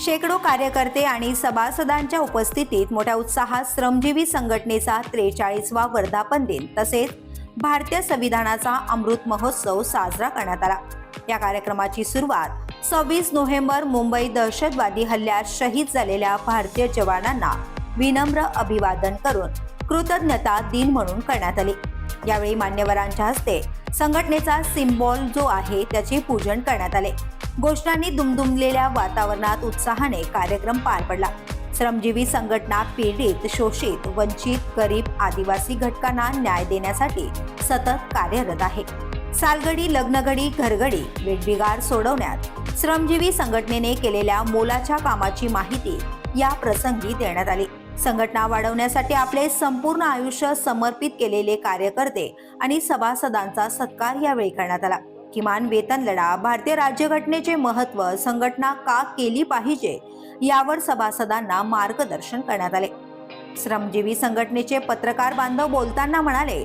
शेकडो कार्यकर्ते आणि सभासदांच्या उपस्थितीत मोठ्या उत्साहात श्रमजीवी संघटनेचा त्रेचाळीसवा वर्धापन दिन तसेच भारतीय संविधानाचा अमृत महोत्सव साजरा करण्यात आला. या कार्यक्रमाची सुरुवात सव्वीस नोव्हेंबर मुंबई दहशतवादी हल्ल्यात शहीद झालेल्या भारतीय जवानांना विनम्र अभिवादन करून कृतज्ञता दिन म्हणून करण्यात आली. यावेळी मान्यवरांच्या हस्ते संघटनेचा सिम्बॉल जो आहे त्याचे पूजन करण्यात आले. घोषणांनी दुमदुमलेल्या वातावरणात उत्साहाने कार्यक्रम पार पडला. श्रमजीवी संघटना पीडित शोषित वंचित गरीब आदिवासी घटकांना न्याय देण्यासाठी सतत कार्यरत आहे. सालगडी लग्नगडी घरगडी वेटबिगार सोडवण्यात श्रमजीवी संघटनेने केलेल्या मोलाच्या कामाची माहिती या प्रसंगी देण्यात आली. संघटना वाढवण्यासाठी आपले संपूर्ण आयुष्य समर्पित केलेले कार्यकर्ते आणि सभासदांचा सत्कार यावेळी करण्यात आला. किमान वेतन लढा भारतीय राज्यघटनेचे महत्त्व संघटना का केली पाहिजे यावर सभासदांना मार्गदर्शन करण्यात आले. श्रमजीवी संघटनेचे पत्रकार बांधव बोलताना म्हणाले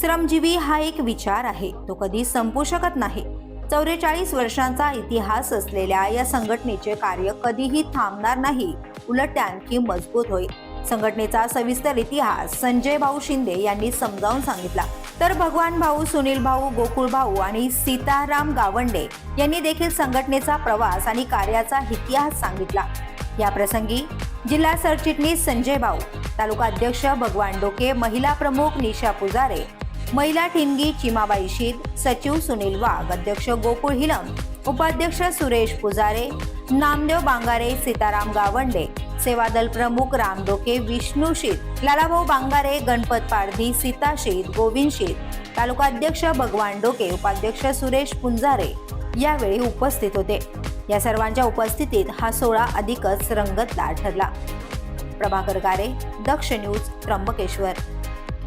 श्रमजीवी हा एक विचार आहे तो कधी संपू शकत नाही. चौवेचाळीस वर्षांचा इतिहास असलेल्या या संघटनेचे कार्य कधीही थांबणार नाही उलट ते आणखी मजबूत होईल. संघटनेचा सविस्तर इतिहास संजय भाऊ शिंदे यांनी समजावून सांगितला. तर भगवान भाऊ सुनील भाऊ गोकुळ भाऊ आणि सीताराम गावंडे यांनी देखील संघटनेचा प्रवास आणि कार्याचा इतिहास सांगितला. या प्रसंगी जिल्हा सरचिटणीस संजय भाऊ तालुका अध्यक्ष भगवान डोके महिला प्रमुख निशा पुजारे महिला ठिणगी चिमाबाई शीद सचिव सुनील वाघ अध्यक्ष गोकुळ हिलम उपाध्यक्ष सुरेश पुजारे नामदेव बांगारे सीताराम गावंडे सेवादल प्रमुख राम डोके विष्णू शेत लालाभाऊ बांगारे गणपत पारधी सीता शेत गोविंद शीत तालुका अध्यक्ष भगवान डोके उपाध्यक्ष सुरेश पुंजारे यावेळी उपस्थित होते. या सर्वांच्या उपस्थितीत हा सोहळा अधिकच रंगतदार ठरला. प्रभाकर गारे दक्ष न्यूज त्र्यंबकेश्वर.